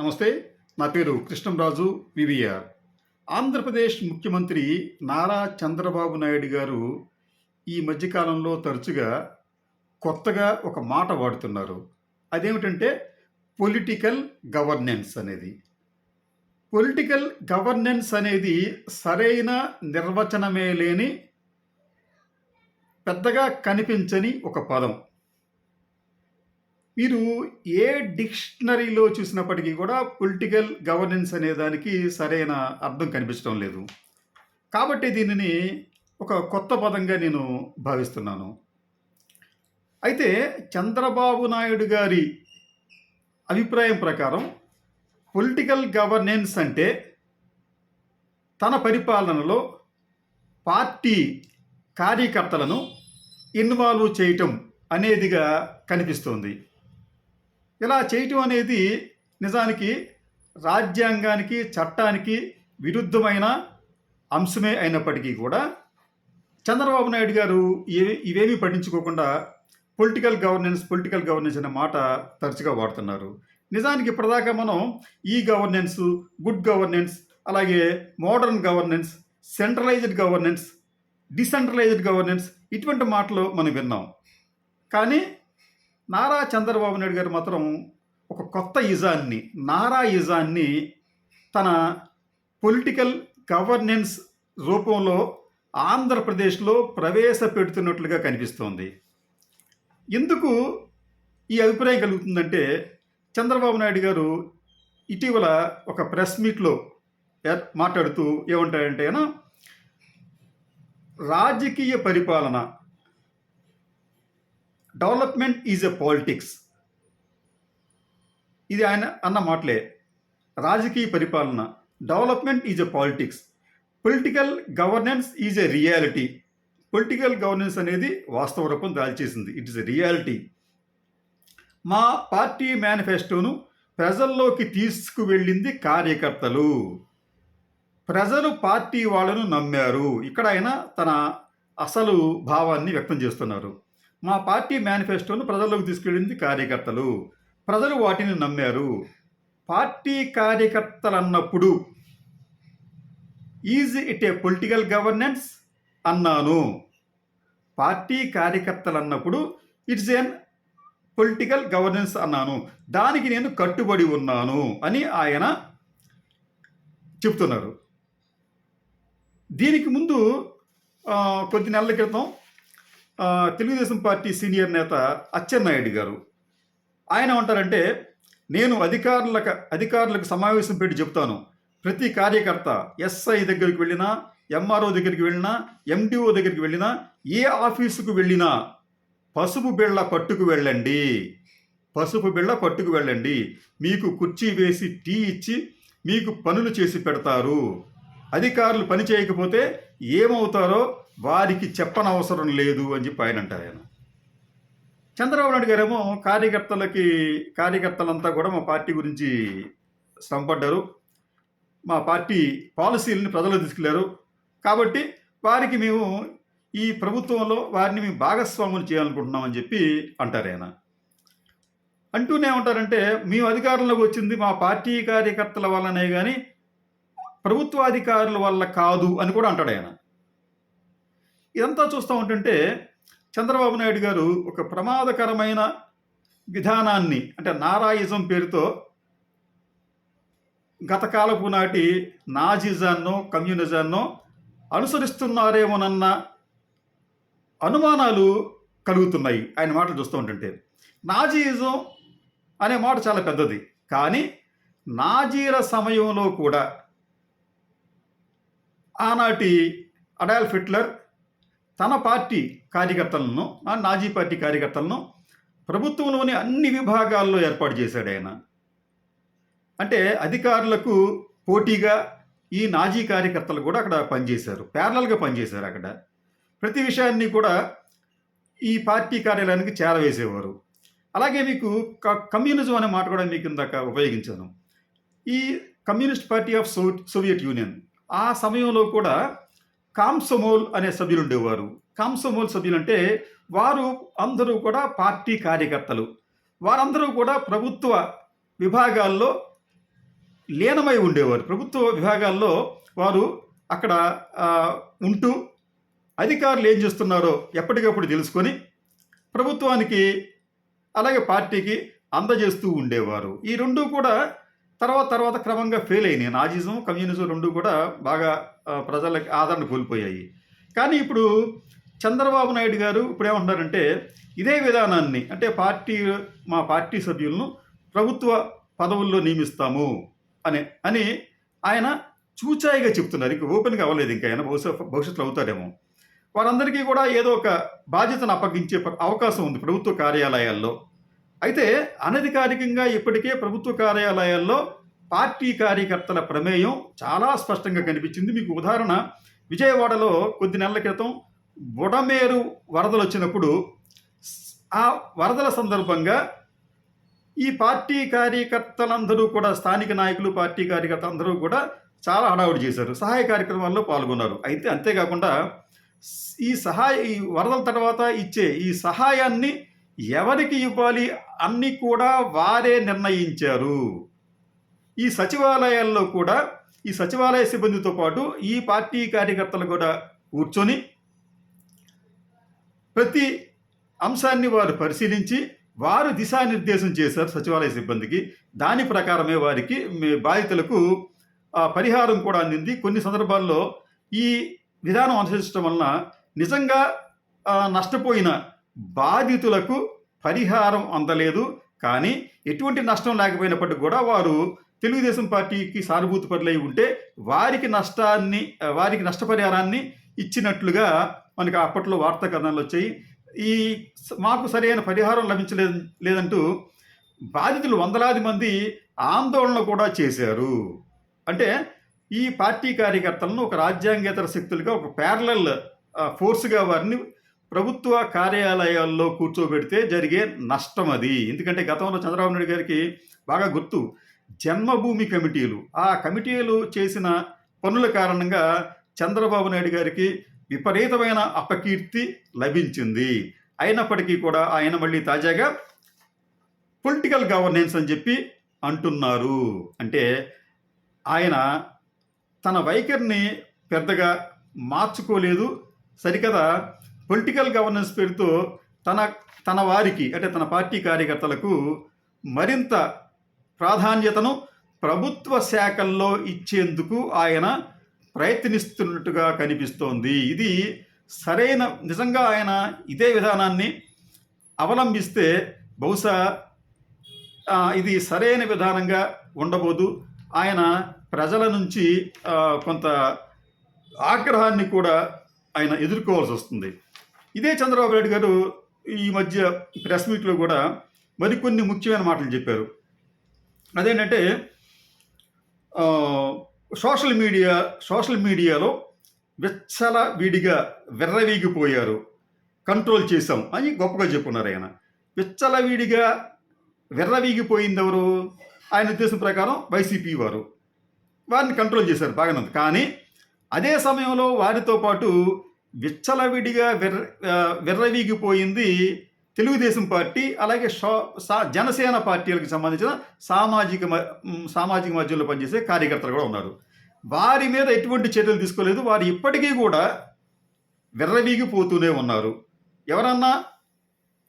నమస్తే నా పేరు కృష్ణంరాజు వివిఆర్. ఆంధ్రప్రదేశ్ ముఖ్యమంత్రి నారా చంద్రబాబు నాయుడు గారు ఈ మధ్యకాలంలో తరచుగా కొత్తగా ఒక మాట వాడుతున్నారు. అదేమిటంటే పొలిటికల్ గవర్నెన్స్ అనేది. పొలిటికల్ గవర్నెన్స్ అనేది సరైన నిర్వచనమే లేని పెద్దగా కనిపించని ఒక పదం. మీరు ఏ డిక్షనరీలో చూసినప్పటికీ కూడా పొలిటికల్ గవర్నెన్స్ అనే దానికి సరైన అర్థం కనిపించడం లేదు. కాబట్టి దీనిని ఒక కొత్త పదంగా నేను భావిస్తున్నాను. అయితే చంద్రబాబు నాయుడు గారి అభిప్రాయం ప్రకారం పొలిటికల్ గవర్నెన్స్ అంటే తన పరిపాలనలో పార్టీ కార్యకర్తలను ఇన్వాల్వ్ చేయటం అనేదిగా కనిపిస్తోంది. ఇలా చేయటం అనేది నిజానికి రాజ్యాంగానికి చట్టానికి విరుద్ధమైన అంశమే అయినప్పటికీ కూడా చంద్రబాబు నాయుడు గారు ఏ ఇవేమీ పట్టించుకోకుండా పొలిటికల్ గవర్నెన్స్ పొలిటికల్ గవర్నెన్స్ అనే మాట తరచుగా వాడుతున్నారు. నిజానికి ఇప్పటిదాకా మనం ఈ గవర్నెన్స్ గుడ్ గవర్నెన్స్ అలాగే modern governance centralised governance decentralised governance ఇటువంటి మాటలు మనం విన్నాం. కానీ నారా చంద్రబాబు నాయుడు గారు మాత్రం ఒక కొత్త ఇజాన్ని నారా ఇజాన్ని తన పొలిటికల్ గవర్నెన్స్ రూపంలో ఆంధ్రప్రదేశ్లో ప్రవేశపెడుతున్నట్లుగా కనిపిస్తోంది. ఎందుకు ఈ అభిప్రాయం కలుగుతుందంటే చంద్రబాబు నాయుడు గారు ఇటీవల ఒక ప్రెస్ మీట్లో మాట్లాడుతూ ఏమంటాడంటే రాజకీయ పరిపాలన డెవలప్మెంట్ ఈజ్ ఎ పాలిటిక్స్ ఇది ఆయన అన్న మాటలే. రాజకీయ పరిపాలన. Development is a politics political governance is a reality political governance అనేది వాస్తవ రూపం దాల్చేసింది. ఇట్ ఇస్ ఎ రియాలిటీ మా పార్టీ మేనిఫెస్టోను ప్రజల్లోకి తీసుకువెళ్ళింది కార్యకర్తలు. ప్రజలు పార్టీ వాళ్ళను నమ్మారు. ఇక్కడ ఆయన తన అసలు భావాన్ని వ్యక్తం చేస్తున్నారు. మా పార్టీ మేనిఫెస్టోను ప్రజల్లోకి తీసుకెళ్ళింది కార్యకర్తలు. ప్రజలు వాటిని నమ్మారు. పార్టీ కార్యకర్తలు అన్నప్పుడు is it a political governance? అన్నాను. పార్టీ కార్యకర్తలు అన్నప్పుడు ఇట్స్ ఎన్ పొలిటికల్ గవర్నెన్స్ అన్నాను. దానికి నేను కట్టుబడి ఉన్నాను అని ఆయన చెప్తున్నారు. దీనికి ముందు కొద్ది నెలల క్రితం తెలుగుదేశం పార్టీ సీనియర్ నేత అచ్చెన్నాయుడు గారు. ఆయన ఉంటారంటే నేను అధికారులకు అధికారులకు సమావేశం పెట్టి చెప్తాను ప్రతి కార్యకర్త ఎస్ఐ దగ్గరికి వెళ్ళినా ఎంఆర్ఓ దగ్గరికి వెళ్ళినా ఎండిఓ దగ్గరికి వెళ్ళినా ఏ ఆఫీసుకు వెళ్ళినా పసుపు బిళ్ళ పట్టుకు వెళ్ళండి. పసుపు బిళ్ళ పట్టుకు వెళ్ళండి. మీకు కుర్చీ వేసి టీ ఇచ్చి మీకు పనులు చేసి పెడతారు. అధికారులు పని చేయకపోతే ఏమవుతారో వారికి చెప్పనవసరం లేదు అని చెప్పి ఆయన అంటారు ఆయన. చంద్రబాబు నాయుడు గారేమో కార్యకర్తలకి కార్యకర్తలంతా కూడా మా పార్టీ గురించి శ్రమపడ్డారు మా పార్టీ పాలసీలని ప్రజలు తీసుకెళ్ళారు. కాబట్టి వారికి మేము ఈ ప్రభుత్వంలో వారిని మేము భాగస్వాములు చేయాలనుకుంటున్నామని చెప్పి అంటారు ఆయన. అంటూనే ఉంటారంటే మేము అధికారంలోకి వచ్చింది మా పార్టీ కార్యకర్తల వల్లనే కానీ ప్రభుత్వాధికారుల వల్ల కాదు అని కూడా అంటాడు ఆయన. ఇదంతా చూస్తూ ఉంటుంటే చంద్రబాబు నాయుడు గారు ఒక ప్రమాదకరమైన విధానాన్ని అంటే నారాయిజం పేరుతో గతకాలపు నాటి నాజిజాన్నో కమ్యూనిజాన్నో అనుసరిస్తున్నారేమోనన్న అనుమానాలు కలుగుతున్నాయి. ఆయన మాటలు చూస్తూ ఉంటుంటే నాజీయిజం అనే మాట చాలా పెద్దది. కానీ నాజీల సమయంలో కూడా ఆనాటి అడాల్ఫ్ హిట్లర్ తన పార్టీ కార్యకర్తలను ఆ నాజీ పార్టీ కార్యకర్తలను ప్రభుత్వంలోని అన్ని విభాగాల్లో ఏర్పాటు చేశాడు ఆయన. అంటే అధికారులకు పోటీగా ఈ నాజీ కార్యకర్తలు కూడా అక్కడ పనిచేశారు. ప్యారలల్గా పనిచేశారు అక్కడ. ప్రతి విషయాన్ని కూడా ఈ పార్టీ కార్యాలయానికి చేరవేసేవారు. అలాగే మీకు క- కమ్యూనిజం అనే మాట కూడా మీకు ఇందాక ఉపయోగించాను. ఈ communist party of so Soviet Union ఆ సమయంలో కూడా కాంసమోల్ అనే సభ్యులు ఉండేవారు కాంసమోల్ సభ్యులు అంటే వారు అందరూ కూడా పార్టీ కార్యకర్తలు. వారందరూ కూడా ప్రభుత్వ విభాగాల్లో లీనమై ఉండేవారు. ప్రభుత్వ విభాగాల్లో వారు అక్కడ ఉంటూ అధికారులు ఏం చేస్తున్నారో ఎప్పటికప్పుడు తెలుసుకొని ప్రభుత్వానికి అలాగే పార్టీకి అందజేస్తూ ఉండేవారు. ఈ రెండు కూడా తర్వాత తర్వాత క్రమంగా ఫెయిల్ అయినాయి. నాజిజం కమ్యూనిజం రెండు కూడా బాగా ప్రజలకు ఆదరణ కోల్పోయాయి. కానీ ఇప్పుడు చంద్రబాబు నాయుడు గారు ఇప్పుడు ఏమంటున్నారంటే ఇదే విధానాన్ని అంటే పార్టీ మా పార్టీ సభ్యులను ప్రభుత్వ పదవుల్లో నియమిస్తాము అని అని ఆయన చూచాయిగా చెప్తున్నారు. ఇంకా ఓపెన్గా అవ్వలేదు ఇంకా ఆయన భవిష్యత్ భవిష్యత్తులో అవుతారేమో వారందరికీ కూడా ఏదో ఒక బాధ్యతను అప్పగించే అవకాశం ఉంది ప్రభుత్వ కార్యాలయాల్లో. అయితే అనధికారికంగా ఇప్పటికే ప్రభుత్వ కార్యాలయాల్లో పార్టీ కార్యకర్తల ప్రమేయం చాలా స్పష్టంగా కనిపించింది. మీకు ఉదాహరణ విజయవాడలో కొద్ది నెలల క్రితం బుడమేరు వరదలు వచ్చినప్పుడు ఆ వరదల సందర్భంగా ఈ పార్టీ కార్యకర్తలందరూ కూడా స్థానిక నాయకులు పార్టీ కార్యకర్తలు అందరూ కూడా చాలా హడావుడి చేశారు. సహాయ కార్యక్రమాల్లో పాల్గొన్నారు. అయితే అంతేకాకుండా ఈ సహాయ ఈ వరదల తర్వాత ఇచ్చే ఈ సహాయాన్ని ఎవరికి ఇవ్వాలి? అన్నీ కూడా వారే నిర్ణయించారు. ఈ సచివాలయాల్లో కూడా ఈ సచివాలయ సిబ్బందితో పాటు ఈ పార్టీ కార్యకర్తలు కూడా కూర్చొని ప్రతి అంశాన్ని వారు పరిశీలించి వారు దిశానిర్దేశం చేశారు సచివాలయ సిబ్బందికి. దాని ప్రకారమే వారికి మీ బాధితులకు పరిహారం కూడా అందింది. కొన్ని సందర్భాల్లో ఈ విధానం అనుసరించడం వలన నిజంగా నష్టపోయిన బాధితులకు పరిహారం అందలేదు. కానీ ఎటువంటి నష్టం లేకపోయినప్పటికీ కూడా వారు తెలుగుదేశం పార్టీకి సానుభూతిపరులై ఉంటే వారికి నష్టాన్ని వారికి నష్టపరిహారాన్ని ఇచ్చినట్లుగా మనకి అప్పట్లో వార్తా కథనాలు వచ్చాయి. ఈ మాకు సరైన పరిహారం లభించలేదు లేదంటూ బాధితులు వందలాది మంది ఆందోళన కూడా చేశారు. అంటే ఈ పార్టీ కార్యకర్తలను ఒక రాజ్యాంగేతర శక్తులుగా ఒక ప్యారలల్ ఫోర్స్గా వారిని ప్రభుత్వ కార్యాలయాల్లో కూర్చోబెడితే జరిగే నష్టం అది. ఎందుకంటే గతంలో చంద్రబాబు నాయుడు గారికి బాగా గుర్తు జన్మభూమి కమిటీలు. ఆ కమిటీలు చేసిన పనుల కారణంగా చంద్రబాబు నాయుడు గారికి విపరీతమైన అపకీర్తి లభించింది. అయినప్పటికీ కూడా ఆయన మళ్ళీ తాజాగా పొలిటికల్ గవర్నెన్స్ అని చెప్పి అంటున్నారు. అంటే ఆయన తన వైఖరిని పెద్దగా మార్చుకోలేదు. సరికదా పొలిటికల్ గవర్నెన్స్ పేరుతో తన తన వారికి అంటే తన పార్టీ కార్యకర్తలకు మరింత ప్రాధాన్యతను ప్రభుత్వ శాఖల్లో ఇచ్చేందుకు ఆయన ప్రయత్నిస్తున్నట్టుగా కనిపిస్తోంది. ఇది సరైన నిజంగా ఆయన ఇదే విధానాన్ని అవలంబిస్తే బహుశా ఇది సరైన విధానంగా ఉండబోదు. ఆయన ప్రజల నుంచి కొంత ఆగ్రహాన్ని కూడా ఆయన ఎదుర్కోవాల్సి వస్తుంది. ఇదే చంద్రబాబు నాయుడు గారు ఈ మధ్య ప్రెస్ మీట్లో కూడా మరికొన్ని ముఖ్యమైన మాటలు చెప్పారు. అదేంటంటే సోషల్ మీడియా సోషల్ మీడియాలో విచ్చల విడిగా విర్రవీగిపోయారు. కంట్రోల్ చేశాం అని గొప్పగా చెప్పున్నారు ఆయన. విచ్చలవిడిగా విర్రవీగిపోయింది ఎవరు ఆయన ఉద్దేశం ప్రకారం వైసీపీ వారు. వారిని కంట్రోల్ చేశారు బాగానే ఉంది. కానీ అదే సమయంలో వారితో పాటు విచ్చలవిడిగా విర్ర విర్రవీగిపోయింది తెలుగుదేశం పార్టీ అలాగే షా సా జనసేన పార్టీలకు సంబంధించిన సామాజిక మ- సామాజిక మధ్యలో పనిచేసే కార్యకర్తలు కూడా ఉన్నారు. వారి మీద ఎటువంటి చర్యలు తీసుకోలేదు. వారు ఇప్పటికీ కూడా విర్రవీగిపోతూనే ఉన్నారు. ఎవరన్నా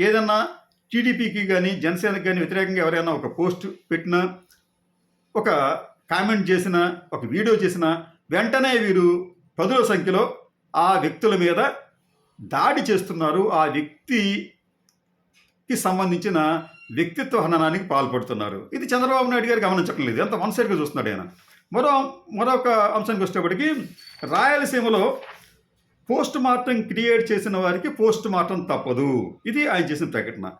ఏదన్నా టీడీపీకి కానీ జనసేనకి కానీ వ్యతిరేకంగా ఎవరైనా ఒక పోస్ట్ పెట్టినా ఒక కామెంట్ చేసిన ఒక వీడియో చేసిన వెంటనే వీరు పదుల సంఖ్యలో ఆ వ్యక్తుల మీద దాడి చేస్తున్నారు. ఆ వ్యక్తికి సంబంధించిన వ్యక్తిత్వ హననానికి పాల్పడుతున్నారు. ఇది చంద్రబాబు నాయుడు గారు గమనించడం లేదు. ఎంత వన్ సైడ్గా చూస్తున్నాడు ఆయన. మరో మరొక అంశానికి వచ్చేటప్పటికి రాయలసీమలో పోస్ట్ మార్టం క్రియేట్ చేసిన వారికి పోస్ట్ మార్టం తప్పదు. ఇది ఆయన చేసిన ప్రకటన.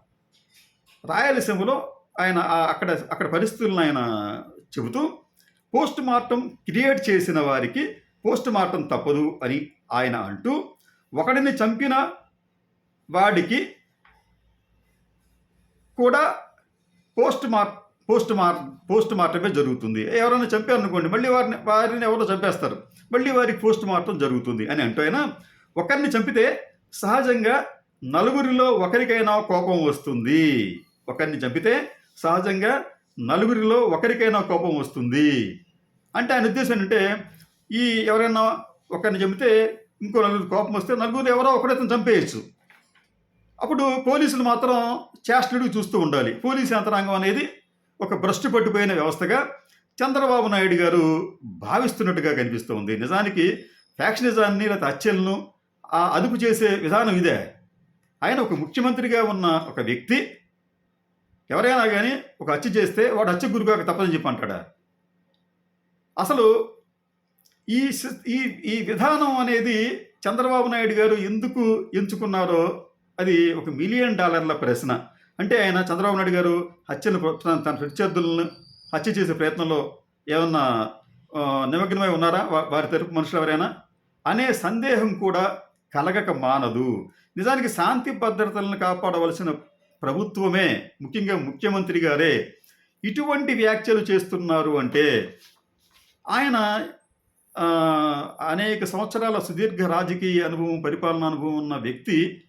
రాయలసీమలో ఆయన అక్కడ అక్కడ పరిస్థితులను ఆయన చెబుతూ పోస్ట్ మార్టం క్రియేట్ చేసిన వారికి పోస్ట్ మార్టం తప్పదు అని ఆయన అంటూ ఒకడిని చంపిన వాడికి కూడా పోస్ట్ మార్ పోస్ట్ మార్ పోస్ట్ మార్టమే జరుగుతుంది. ఎవరైనా చంపారనుకోండి మళ్ళీ వారిని వారిని ఎవరో చంపేస్తారు. మళ్ళీ వారికి పోస్ట్ మార్టం జరుగుతుంది అని అంటూ అయినా ఒకరిని చంపితే సహజంగా నలుగురిలో ఒకరికైనా కోపం వస్తుంది. ఒకరిని చంపితే సహజంగా నలుగురిలో ఒకరికైనా కోపం వస్తుంది. అంటే ఆయన ఉద్దేశం ఏంటంటే ఈ ఎవరైనా ఒకరిని చెబితే ఇంకో నలుగురు కోపం వస్తే నలుగురు ఎవరో ఒకడైతే చంపేయచ్చు. అప్పుడు పోలీసులు మాత్రం చేష్టలుడు చూస్తూ ఉండాలి. పోలీసు యంత్రాంగం అనేది ఒక భ్రష్టు పట్టిపోయిన వ్యవస్థగా చంద్రబాబు నాయుడు గారు భావిస్తున్నట్టుగా కనిపిస్తోంది. నిజానికి ఫ్యాక్షనిజాన్ని లేదా హత్యలను ఆ అదుపు చేసే విధానం ఇదే. ఆయన ఒక ముఖ్యమంత్రిగా ఉన్న ఒక వ్యక్తి. ఎవరైనా కానీ ఒక హత్య చేస్తే వాడు హత్య గురికాక తప్పదని చెప్పి అంటాడా? అసలు ఈ సి- ఈ ఈ విధానం అనేది చంద్రబాబు నాయుడు గారు ఎందుకు ఎంచుకున్నారో అది ఒక మిలియన్ డాలర్ల ప్రశ్న. అంటే ఆయన చంద్రబాబు నాయుడు గారు హత్యను తన తన ప్రత్యర్థులను హత్య చేసే ప్రయత్నంలో ఏమన్నా నిమగ్నమై ఉన్నారా? వారి తరపు మనుషులు ఎవరైనా అనే సందేహం కూడా కలగక మానదు. నిజానికి శాంతి భద్రతలను కాపాడవలసిన ప్రభుత్వమే ముఖ్యంగా ముఖ్యమంత్రి గారే. ఇటువంటి వ్యాఖ్యలు చేస్తున్నారు అంటే ఆయన అనేక సంవత్సరాల సుదీర్ఘ రాజకీయ అనుభవం పరిపాలన అనుభవం ఉన్న వ్యక్తి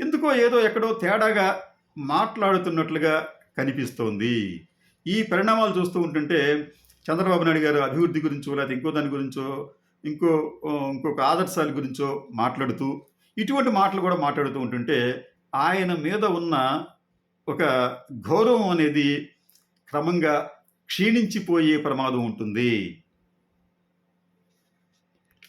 ఎందుకో ఏదో ఎక్కడో తేడాగా మాట్లాడుతున్నట్లుగా కనిపిస్తోంది. ఈ పరిణామాలు చూస్తూ ఉంటుంటే చంద్రబాబు నాయుడు గారు అభివృద్ధి గురించో లేకపోతే ఇంకో దాని గురించో ఇంకో ఇంకొక ఆదర్శాల గురించో మాట్లాడుతూ ఇటువంటి మాటలు కూడా మాట్లాడుతూ ఉంటుంటే ఆయన మీద ఉన్న ఒక గౌరవం అనేది క్రమంగా క్షీణించిపోయే ప్రమాదం ఉంటుంది.